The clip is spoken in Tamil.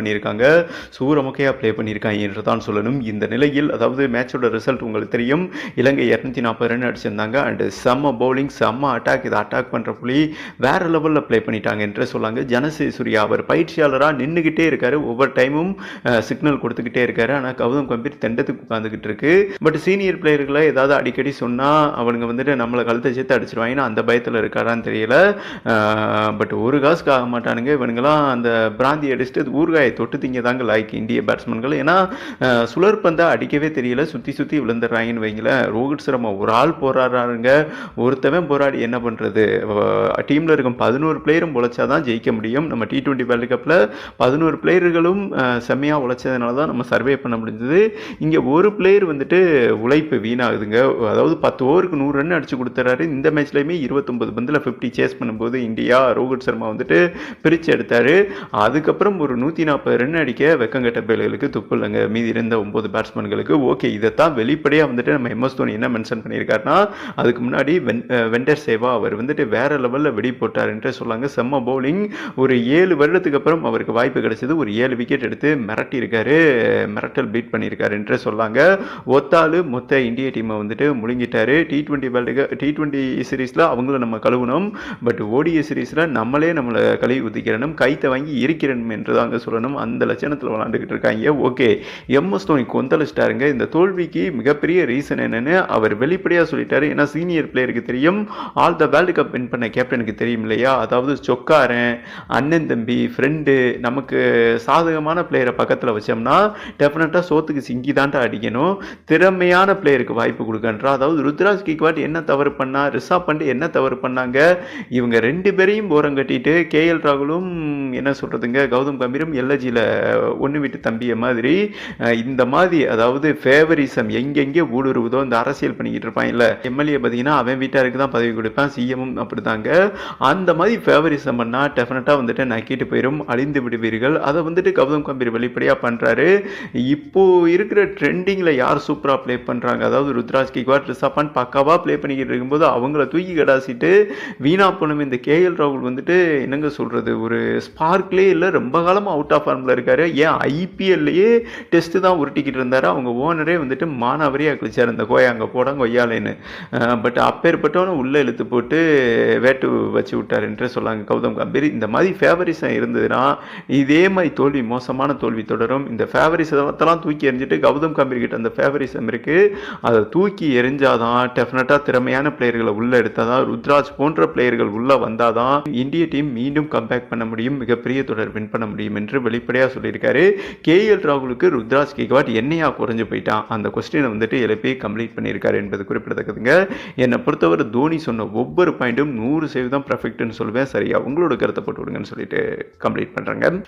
பண்ணியிருக்காங்க. சூரமுகையாக ப்ளே பண்ணியிருக்காங்க என்று தான் சொல்லணும். இந்த நிலையில் அதாவது மேட்சோட ரிசல்ட் உங்களுக்கு தெரியும். இலங்கை இரநூத்தி நாற்பது ரன் அடிச்சிருந்தாங்க. அண்ட் செம்ம பவுலிங் செம்ம அட்டாக் இதை அட்டாக் பண்ணுற புள்ளி வேற லெவலில் ப்ளே பண்ணிட்டாங்க என்று சொல்லாங்க. ஜனசே சூர்யா அவர் பயிற்சியாளராக நின்றுக்கிட்டே இருக்காரு. ஒவ்வொரு டைமும் சிக்னல் கொடுத்துக்கிட்டே இருக்காரு. ஆனால் கௌதம் கம்பீர் தெண்டத்துக்கு உட்காந்துக்கிட்டு இருக்கு. பட் சீனியர் பிளேயர்களை ஏதாவது அடிக்கடி சொன்னால் அவனுங்க வந்துட்டு நம்மளை கழுத்தை சேர்த்து அடிச்சிருவாங்கன்னு அந்த பயத்தில் இருக்காரான்னு தெரியல. பட் ஒரு காசுக்கு ஆக மாட்டானுங்க. இவனுங்களாம் அந்த பிராந்தி அடிச்சுட்டு ஊறுகாயை தொட்டு திங்க தாங்க லைக் இந்திய பேட்ஸ்மேன்கள் ஏன்னா சுழற்பந்தை சுழற்பந்தா அடிக்கவே தெரியல. சுற்றி சுற்றி விழுந்துடுறாங்கன்னு வைங்களேன். ரோஹித் சர்மா ஒரு ஆள் போராடுறாருங்க. ஒருத்தவன் போராடி என்ன பண்ணுறது டீமில் இருக்கும் பதினோரு பிளேயரும் உழைச்சாதான் ஜெயிக்க முடியும். நம்ம டி டுவெண்ட்டி வேர்ல்டு கப்பில் பதினோரு பிளேயர்களும் செம்மையாக உழைச்சதுனால தான் நம்ம சர்வே பண்ண முடிஞ்சது. இங்கே ஒரு பிளேயர் வந்துட்டு உழைப்பு வீணாகுதுங்க. அதாவது பத்து ஓவருக்கு நூறு ரன் அடிச்சு கொடுத்துறாரு. இந்த மேட்ச்லையுமே இருபத்தொம்பது பந்தில் ஃபிஃப்டி சேஸ் பண்ணும்போது இந்தியா ரோஹித் சர்மா வந்துட்டு பிரித்து எடுத்தார். அதுக்கப்புறம் ஒரு நூற்றி நாற்பது ரன் அடிக்க வெக்கங்கெட்ட பேலுகளுக்கு துப்பு இல்லைங்க. மீதி இருந்த ஒம்பது பேட்ஸ்மேன்களுக்கு ஓகே இதைத்தான் வெளிப்படையாக வந்துட்டு நம்ம எம்எஸ் தோனி என்ன மென்ஷன் பண்ணியிருக்காருன்னா அதுக்கு முன்னாடி வென் வெண்டர் சேவா அவர் வந்துட்டு வேற லெவலில் வெடி போட்டாருன்ட்டு சொல்லாங்க. செம்ம பவுலிங் ஒரு ஏழு வருடத்துக்கு அப்புறம் அவருக்கு வாய்ப்பு கிடைச்சது. ஒரு ஏழு விக்கெட் எடுத்து மிரட்டி இருக்காரு மிரட்டல் பீட் பண்ணியிருக்காருன்ட்டு சொல்லாங்க. ஒத்தாலு மொத்த இந்திய டீமை வந்துட்டு முழுங்கிட்டாரு. T twenty world T twenty சீரீஸில் அவங்கள நம்ம கழுவணும் பட் ஓடிய சீரீஸில் நம்மளே நம்மளை கழுவி ஊற்றிக்கிறணும் கைத்தை வாங்கி இருக்கிறனும் என்று தாங்க சொல்லணும். அந்த லட்சணத்தில் விளாண்டுக்கிட்டு இருக்காங்க. ஓகே. எம்எஸ் தோனி கொந்தளிச்சிட்டாருங்க இந்த தோல்விக்கு மிகப்பெரிய ரீசன் என்னன்னு அவர் வெளிப்படையாக சொல்லிட்டாரு. ஏன்னா சீனியர் பிளேயருக்கு தெரியும். All the world cup win பண்ண கேப்டனுக்கு தெரியும் இல்லையா? அதாவது சொக்காரன் அண்ணன் தம்பி ஃப்ரெண்டு நமக்கு சாதகமான பிளேயரை பக்கத்தில் வச்சோம்னா டெஃபினட்டாக சோத்துக்கு சிங்கி தான்ட்டு அடிக்கணும். திறமையான பிளேயருக்கு வாய்ப்பு கொடுக்கன்றா அதாவது ருத்ராஜ் கிக்வாட் என்ன தவறு பண்ணா ரிஷாப் பண்ட் என்ன தவறு பண்ணாங்க? இவங்க ரெண்டு பேரையும் ஓரம் கட்டிட்டு கே எல் ராகுலும் என்ன சொல்கிறதுங்க கௌதம் கம்பீரும் காலேஜில் ஒன்று விட்டு தம்பிய மாதிரி இந்த மாதிரி அதாவது ஃபேவரிசம் எங்கெங்கே ஊடுருவுதோ இந்த அரசியல் பண்ணிக்கிட்டு இருப்பான். இல்லை எம்எல்ஏ பார்த்தீங்கன்னா அவன் வீட்டாருக்கு தான் பதவி கொடுப்பான் சிஎம்மும் அப்படிதாங்க. அந்த மாதிரி ஃபேவரிசம் பண்ணால் டெஃபினட்டாக வந்துட்டு நக்கிட்டு போயிடும் அழிந்து விடுவீர்கள். அதை வந்துட்டு கௌதம் கம்பீர் வெளிப்படையாக பண்ணுறாரு இப்போ இருக்கிற ட்ரெண்டிங்கில் யார் சூப்பராக ப்ளே பண்ணுறாங்க அதாவது ருத்ராஜ் கிக்வாட் ரிஷாப்பான் பக்காவாக ப்ளே பண்ணிக்கிட்டு இருக்கும்போது அவங்கள தூக்கி கடாசிட்டு வீணா போனோம் இந்த கேஎல் ராகுல் வந்துட்டு என்னங்க சொல்கிறது ஒரு ஸ்பார்க்லே இல்லை ரொம்ப காலமாக அவுட் ஆஃப் ஃபார்மில் இருக்காரு. ஏன் ஐபிஎல்லையே டெஸ்ட்டு தான் உருட்டிக்கிட்டு இருந்தாரு. அவங்க ஓனரே வந்துட்டு மானாவரியாக கழிச்சார் இந்த கோயா அங்கே போடாங்க கொய்யாலேன்னு பட் அப்பேற்பட்டவனு உள்ளே இழுத்து போட்டு வேட்டு வச்சு விட்டார் என்று சொல்லாங்க. கௌதம் கம்பீர் இந்த மாதிரி ஃபேவரிசம் இருந்ததுன்னா இதே மாதிரி தோல்வி மோசமான தோல்வி தொடரும். இந்த ஃபேவரிசத்தெல்லாம் தூக்கி எறிஞ்சிட்டு கௌதம் கம்பீர் கிட்ட அந்த ஃபேவரிசம் இருக்குது அதை தூக்கி எரிஞ்சாதான் டெஃபினட்டாக திறமையான பிளேயர்களை உள்ளே எடுத்தாதான் ருத்ராஜ் போன்ற பிளேயர்கள் உள்ளே வந்தாதான் இந்திய டீம் மீண்டும் கம்பேக் பண்ண முடியும் மிகப்பெரிய தொடர் வின் பண்ண முடியும் என்று வெளி வெளிப்படையாக சொல்லியிருக்காரு. கேஎல் ராகுலுக்கு ருத்ராஜ் கேக்வாட் என்னையா குறைஞ்சு போயிட்டான். அந்த கொஸ்டினை வந்துட்டு எழுப்பி கம்ப்ளீட் பண்ணியிருக்காரு என்பது குறிப்பிடத்தக்கதுங்க. என்னை பொறுத்தவரை தோனி சொன்ன ஒவ்வொரு பாயிண்ட்டும் நூறு சேவ் தான் பர்ஃபெக்ட்னு சொல்லுவேன். சரியா? உங்களோட கருத்தை போட்டு விடுங்கன்னு சொல்லிட்டு கம்ப்ளீட் பண்ணுறேங்க